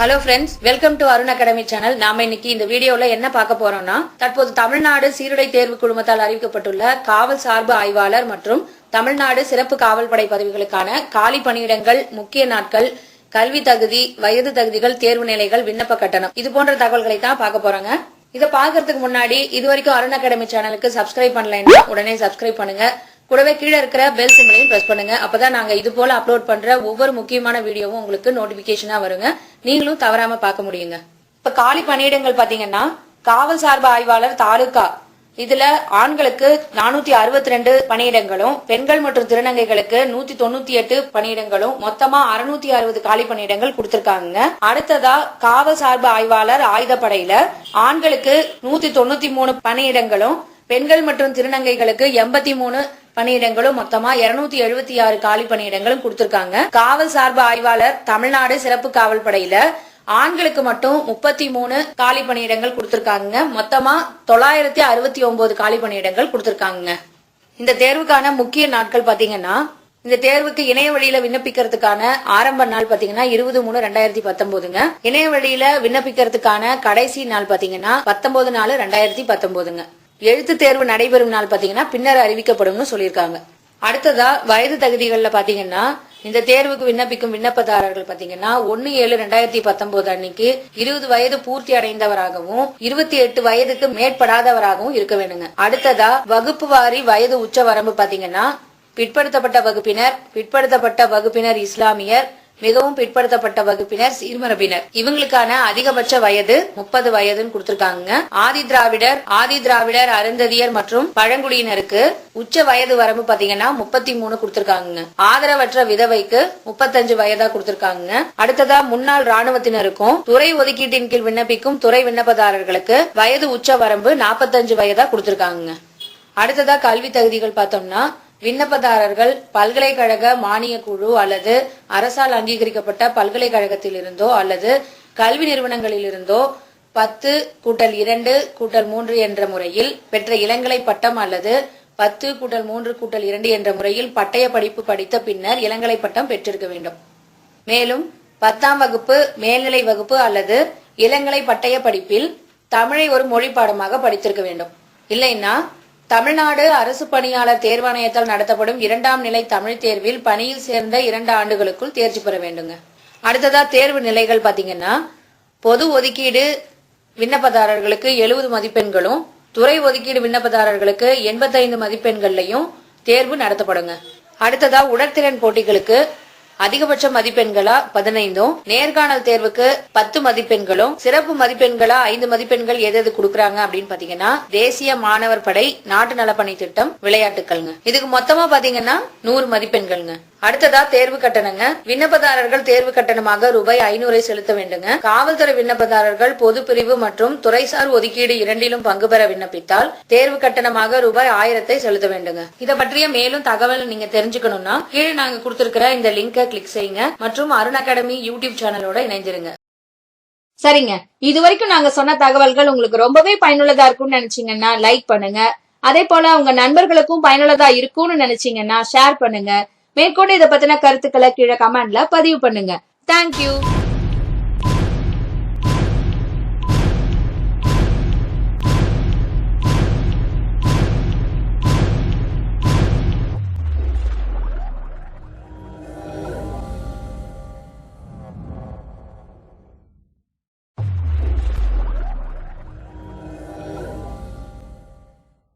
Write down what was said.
Hello friends welcome to Arun academy channel நாம இன்னைக்கு இந்த வீடியோல என்ன பார்க்க போறோம்னா தற்போது தமிழ்நாடு சீருடை தேர்வு குழுமத்தால் அறிவிக்கப்பட்டுள்ள காவல் சார்பு ஆய்வாளர் மற்றும் தமிழ்நாடு சிறப்பு காவல் படை பதவிகளுக்கான காலி பணியிடங்கள் முக்கிய நாட்கள் கல்வி தகுதி வயது தகுதிகள் தேர்வு நிலைகள் விண்ணப்ப கட்டணம். இது போன்ற தகவல்களை தான் பார்க்க போறாங்க. இதை பாக்குறதுக்கு முன்னாடி இது வரைக்கும் அருண் அகாடமி சேனலுக்கு சப்ஸ்கிரைப் பண்ணலைன்னா உடனே சப்ஸ்கிரைப் பண்ணுங்க. கூடவே கீழே இருக்கிற பெல் சிம்லையும் பிரஸ் பண்ணுங்க. அப்பதான் நாங்க இது போல அப்லோட் பண்ற ஒவ்வொரு முக்கியமான வீடியோவும் உங்களுக்கு நோட்டிபிகேஷனா வருங்க. நீங்களும் தவறாம பார்க்க முடியுங்க. இப்ப காலி பணியிடங்கள் பாத்தீங்கன்னா காவல் சார்பு ஆய்வாளர் தாலுகா. இதுல ஆண்களுக்கு நானூத்தி அறுபத்தி ரெண்டு பணியிடங்களும் பெண்கள் மற்றும் திருநங்கைகளுக்கு நூத்தி தொண்ணூத்தி எட்டு பணியிடங்களும் மொத்தமா அறுநூத்தி அறுபது காலி பணியிடங்கள் கொடுத்திருக்காங்க அடுத்ததா காவல் சார்பு ஆய்வாளர் ஆயுதப்படையில ஆண்களுக்கு நூத்தி தொண்ணூத்தி மூணு பணியிடங்களும் பெண்கள் மற்றும் திருநங்கைகளுக்கு எண்பத்தி மூணு பணியிடங்களும் மொத்தமா இருநூத்தி எழுபத்தி ஆறு காலி பணியிடங்களும் கொடுத்திருக்காங்க. காவல் சார்பு ஆய்வாளர் தமிழ்நாடு சிறப்பு காவல் படையில ஆண்களுக்கு மட்டும் முப்பத்தி மூணு காலி பணியிடங்கள் கொடுத்திருக்காங்க. மொத்தமா தொள்ளாயிரத்தி அறுபத்தி ஒன்பது காலி பணியிடங்கள் கொடுத்திருக்காங்க. இந்த தேர்வுக்கான முக்கிய நாட்கள் பாத்தீங்கன்னா இந்த தேர்வுக்கு இணைய வழியில விண்ணப்பிக்கிறதுக்கான ஆரம்ப நாள் பாத்தீங்கன்னா இருபது மூணு ரெண்டாயிரத்தி பத்தொன்பதுங்க. இணைய வழியில விண்ணப்பிக்கிறதுக்கான கடைசி நாள் பாத்தீங்கன்னா பத்தொன்பது நாலு ரெண்டாயிரத்தி பத்தொன்பதுங்க. எழுத்து தேர்வு நடைபெறும் நாள் பாத்தீங்கன்னா பின்னர் அறிவிக்கப்படும்னு சொல்லியிருக்காங்க. அடுத்ததா வயது தகுதிகளில் பாத்தீங்கன்னா இந்த தேர்வுக்கு விண்ணப்பிக்கும் விண்ணப்பதாரர்கள் பாத்தீங்கன்னா ஒன்னு ஏழு ரெண்டாயிரத்தி பத்தொன்பது அன்னைக்கு இருபது வயது பூர்த்தி அடைந்தவராகவும் இருபத்தி எட்டு வயதுக்கு மேற்படாதவராகவும் இருக்க வேணுங்க அடுத்ததா வகுப்பு வாரி வயது உச்ச வரம்பு பாத்தீங்கன்னா பிற்படுத்தப்பட்ட வகுப்பினர் பிற்படுத்தப்பட்ட வகுப்பினர் இஸ்லாமியர் மிகவும் பிற்படுத்தப்பட்ட வகுப்பினர் சீர்மரபினர் இவங்களுக்கான அதிகபட்ச வயது முப்பது வயதுன்னு கொடுத்திருக்காங்க ஆதி திராவிடர் ஆதி திராவிடர் அருந்ததியர் மற்றும் பழங்குடியினருக்கு உச்ச வயது வரம்பு பாத்தீங்கன்னா முப்பத்தி மூணு கொடுத்திருக்காங்க ஆதரவற்ற விதவைக்கு முப்பத்தஞ்சு வயதா கொடுத்திருக்காங்க அடுத்ததா முன்னாள் ராணுவத்தினருக்கும் துறை ஒதுக்கீட்டின் கீழ் விண்ணப்பிக்கும் துறை விண்ணப்பதாரர்களுக்கு வயது உச்ச வரம்பு நாற்பத்தஞ்சு வயதா கொடுத்திருக்காங்க அடுத்ததா கல்வி தகுதிகள் பார்த்தோம்னா விண்ணப்பதாரர்கள் பல்கலைக்கழக மானிய குழு அல்லது அரசால் அங்கீகரிக்கப்பட்ட பல்கலைக்கழகத்திலிருந்தோ அல்லது கல்வி நிறுவனங்களிலிருந்தோ பத்து கூட்டல் இரண்டு கூட்டல் மூன்று என்ற முறையில் பெற்ற இளங்கலை பட்டம் அல்லது பத்து கூட்டல் மூன்று கூட்டல் இரண்டு என்ற முறையில் பட்டய படிப்பு படித்த பின்னர் இளங்கலை பட்டம் பெற்றிருக்க வேண்டும். மேலும் பத்தாம் வகுப்பு மேல்நிலை வகுப்பு அல்லது இளங்கலை பட்டய படிப்பில் தமிழை ஒரு மொழி பாடமாக படித்திருக்க வேண்டும். இல்லைன்னா தமிழ்நாடு அரசு பணியாளர் தேர்வாணையத்தால் நடத்தப்படும் இரண்டாம் நிலை தமிழ் தேர்வில் பணியில் சேர்ந்த இரண்டு ஆண்டுகளுக்குள் தேர்ச்சி பெற வேண்டுங்க. அடுத்ததா தேர்வு நிலைகள் பாத்தீங்கன்னா பொது ஒதுக்கீடு விண்ணப்பதாரர்களுக்கு எழுபது மதிப்பெண்களும் துறை ஒதுக்கீடு விண்ணப்பதாரர்களுக்கு எண்பத்தைந்து மதிப்பெண்கள்லையும் தேர்வு நடத்தப்படுங்க. அடுத்ததா உடற்திறன் போட்டிகளுக்கு அதிகபட்ச மதிப்பெண்களா? பதினைந்தும். நேர்காணல் தேர்வுக்கு பத்து மதிப்பெண்களும் சிறப்பு மதிப்பெண்களா ஐந்து மதிப்பெண்கள் எது எது கொடுக்கறாங்க அப்படின்னு பாத்தீங்கன்னா தேசிய மாணவர் படை நாட்டு நலப்பணி திட்டம் விளையாட்டுக்கள்ங்க. இதுக்கு மொத்தமா பாத்தீங்கன்னா நூறு மதிப்பெண்கள்ங்க. அடுத்ததா தேர்வு கட்டணங்க. விண்ணப்பதாரர்கள் தேர்வு கட்டணமாக ரூபாய் ஐநூறை செலுத்த வேண்டுங்க. காவல்துறை விண்ணப்பதாரர்கள் பொது பிரிவு மற்றும் துறைசார் ஒதுக்கீடு இரண்டிலும் பங்கு பெற விண்ணப்பித்தால் தேர்வு கட்டணமாக ரூபாய் ஆயிரத்தை செலுத்த வேண்டுங்க. இத பற்றிய மேலும் தகவல் நீங்க தெரிஞ்சுக்கணும்னா கீழே நாங்க கொடுத்திருக்கிற இந்த லிங்கை கிளிக் செய்யுங்க. மற்றும் அருண் அகாடமி யூடியூப் சேனலோட இணைஞ்சிருங்க சரிங்க. இது வரைக்கும் நாங்க சொன்ன தகவல்கள் உங்களுக்கு ரொம்பவே பயனுள்ளதா இருக்கும்னு நினைச்சீங்கன்னா லைக் பண்ணுங்க. அதே போல உங்க நண்பர்களுக்கும் பயனுள்ளதா இருக்கும்னு நினைச்சீங்கன்னா ஷேர் பண்ணுங்க. மேற்கொண்டு இதை பத்தின கருத்துக்களை கீழே கமெண்ட்ல பதிவு பண்ணுங்க. தேங்க்யூ